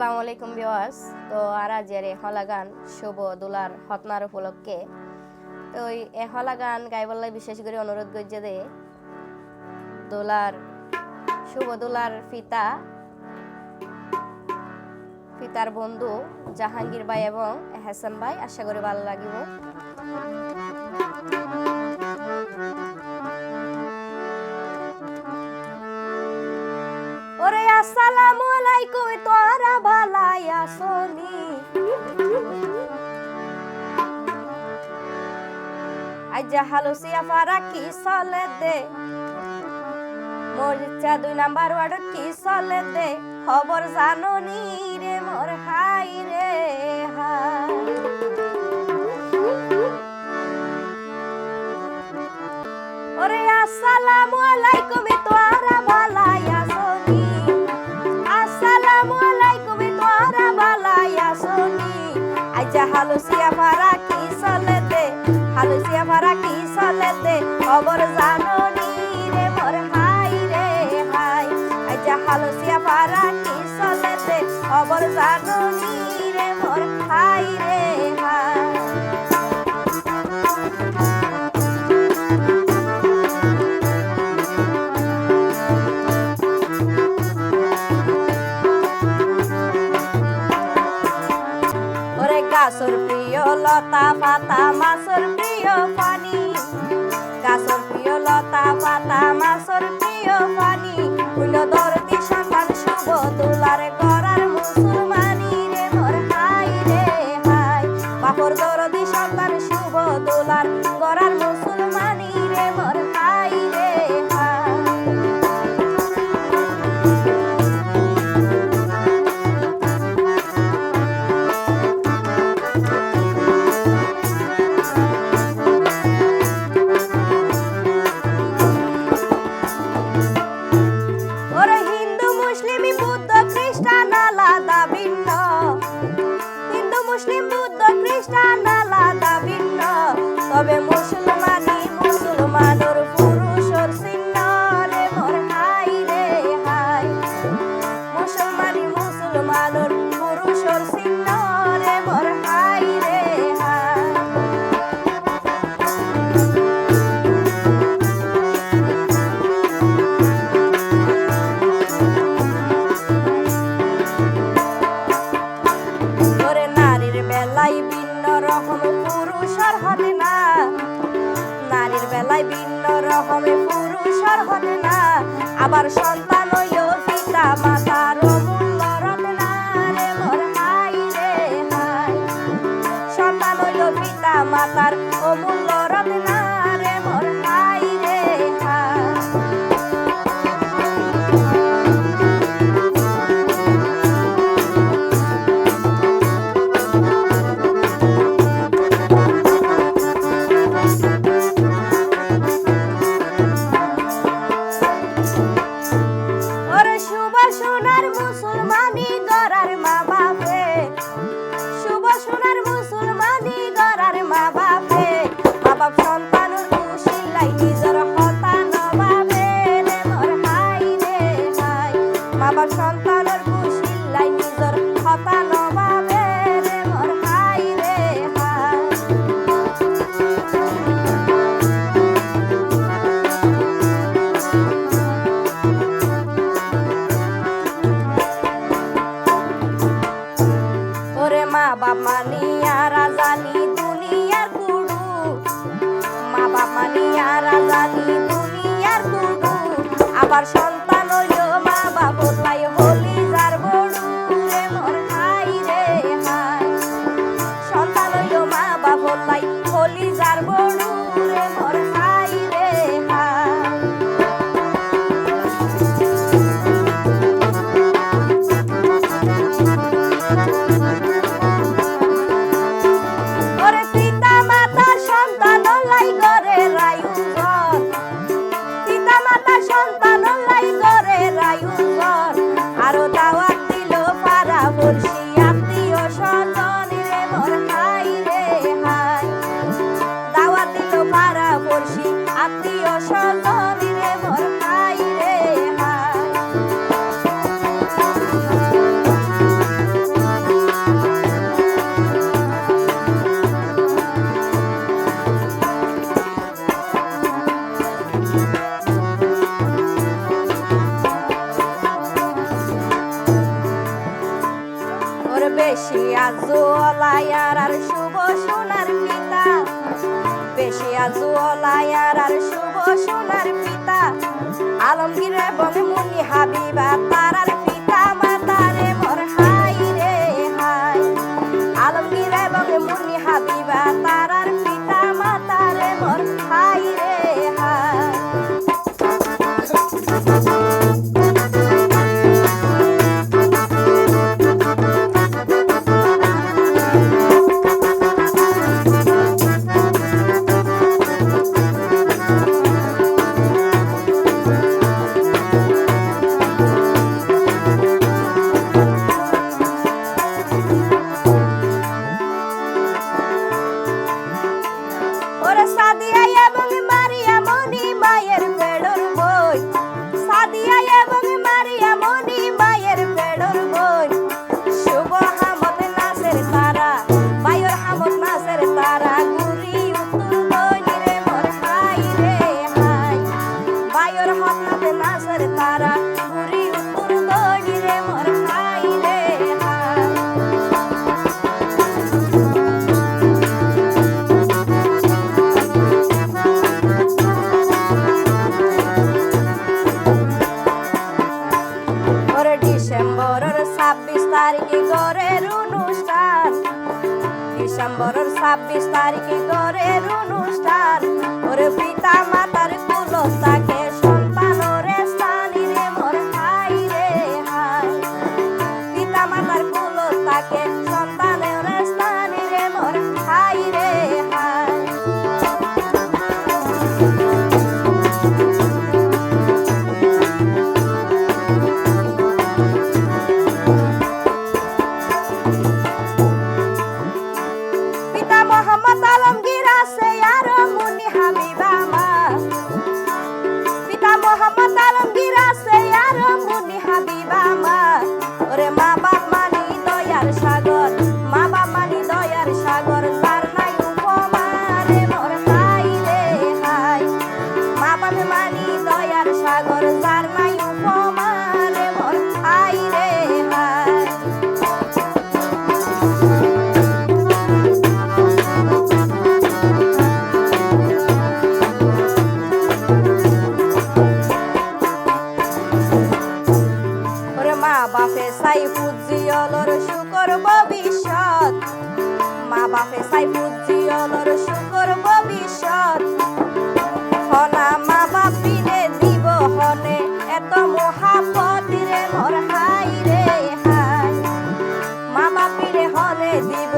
আসসালামু আলাইকুম বিওয়াস তো আরাজের হলা গান শুভ দোলার হতনার উপলক্ষে। তো ওই এ হলা গান গাইবাল্লা বিশেষ করে অনুরোধ করছে দে দোলার, শুভ দোলার পিতা, পিতার বন্ধু জাহাঙ্গীর ভাই এবং হাসান ভাই, আশা করি ভালো লাগিব। ওরে আসসালামু সবাই কই তোরা ভালাই আসলি? আইজা হালুসিয়া ফারা কি সলে দে? মোর মরিচা দুই নাম্বার ওয়ার্ড কি সলে দে? খবর জানো নি রে মোর হাই রে ওরে আসসালামু আলাইকুম। হালুসিয়া ভাড়া কি সলেতে হালুসিয়া ভাড়া কি সলেতে অবর lápis পাই বুদ্ধি অলর সুকর ভবিষ্যৎ। হনা মা দিব হনে এত মহাপদ রে মোর হাই রে হাই। মা হনে দিব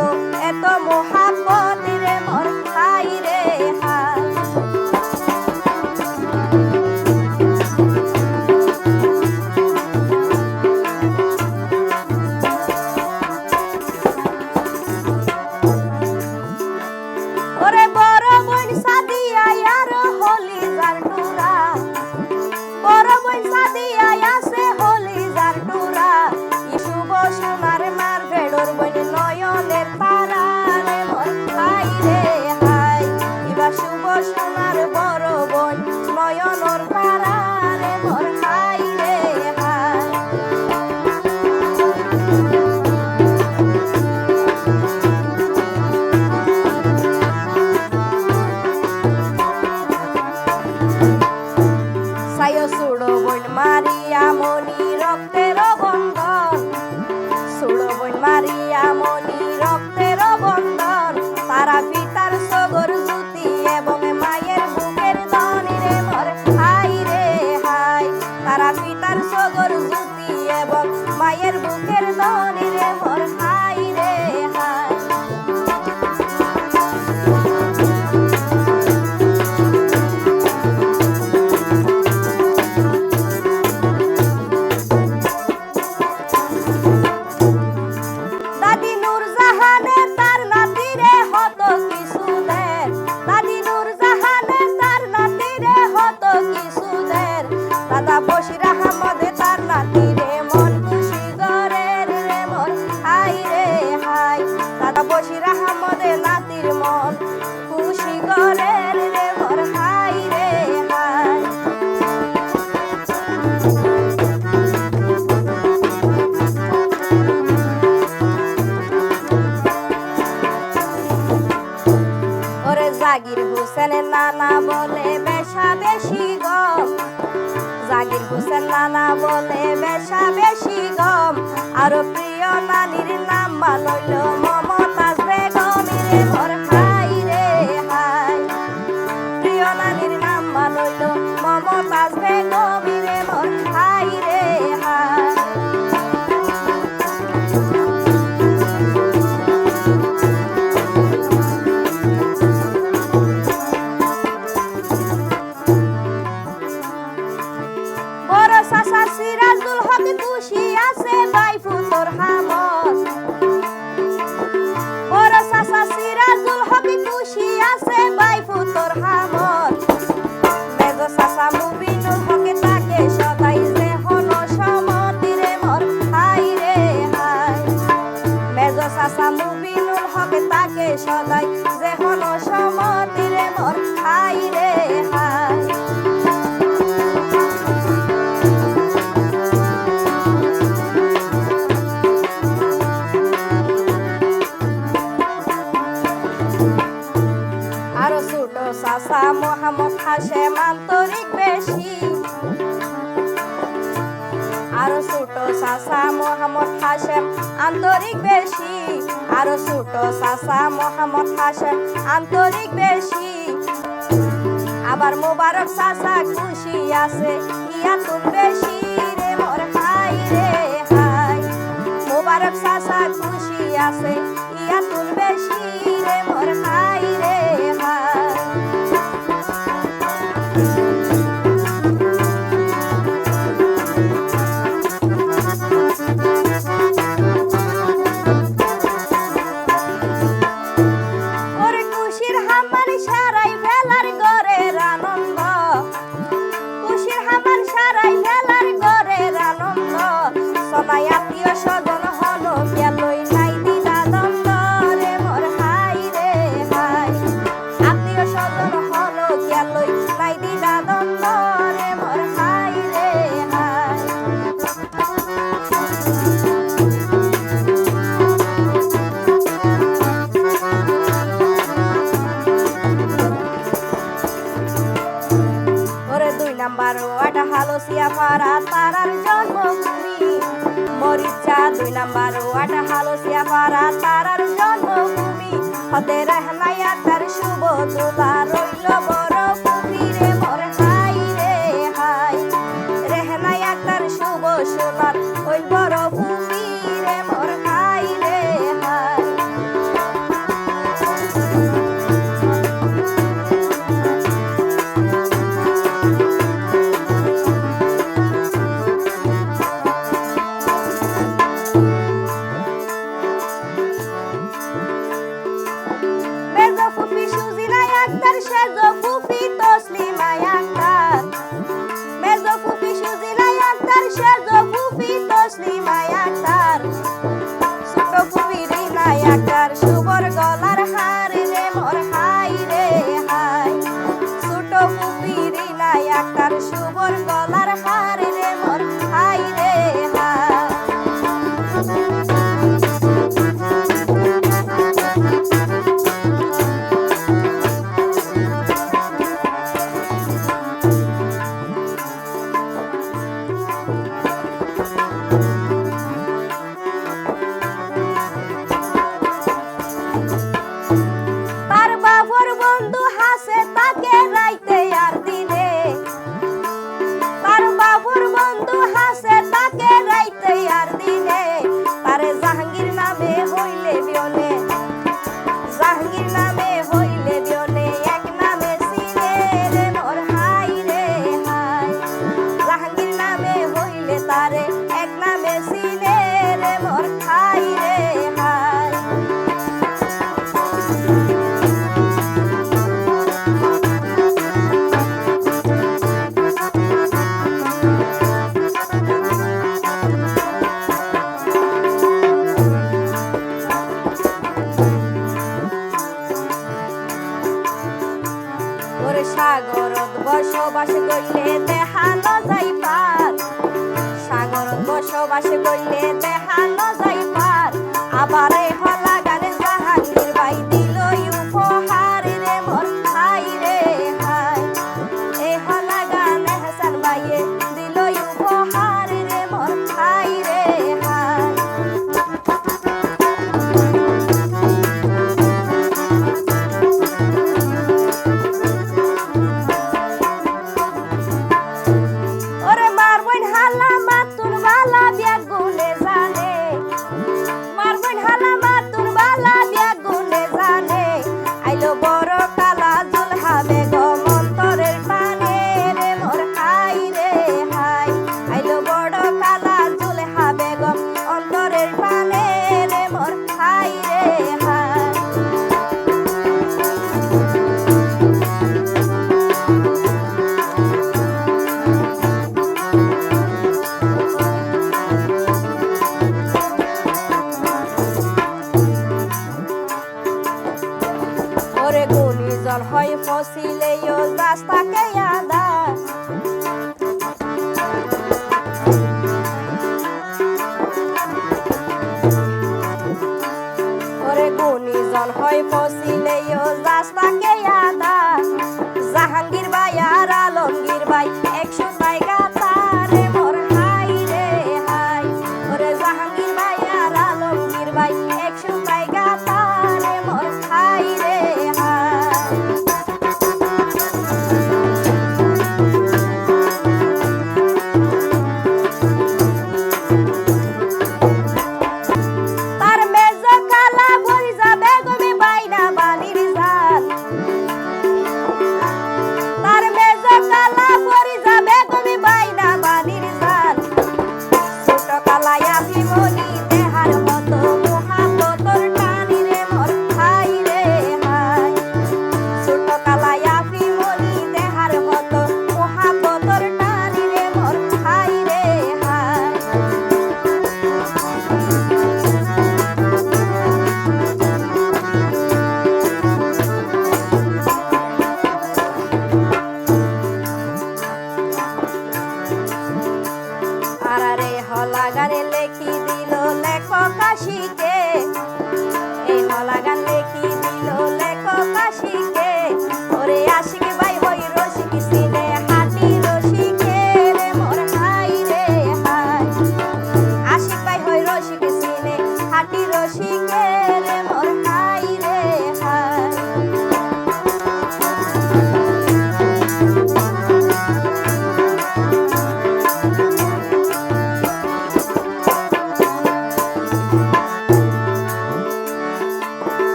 এত মহাপদ হোসেন নানা বলে, বেশা বেশি গম। জাগির হোসেন নানা বলে, বেশা বেশি গম। আরও প্রিয় নানির নাম মানল আন্তরিক বেশি, আরও ছোট চাচা মহামত হাসে আন্তরিক বেশি, আবার মোবারক চাচা খুশি আছে। ইয়া তুম বেশি রে মোর হাই রে হাই। মোবারক খুশি আছে। ইয়া তুম বেশি রে মোর হাই রে হাই। পাড়া তারার জন্মভূমি। মরিচা দুই নাম্বার ওয়াটা হালসিয়া পাড়া তারার জন্মভূমি। হতে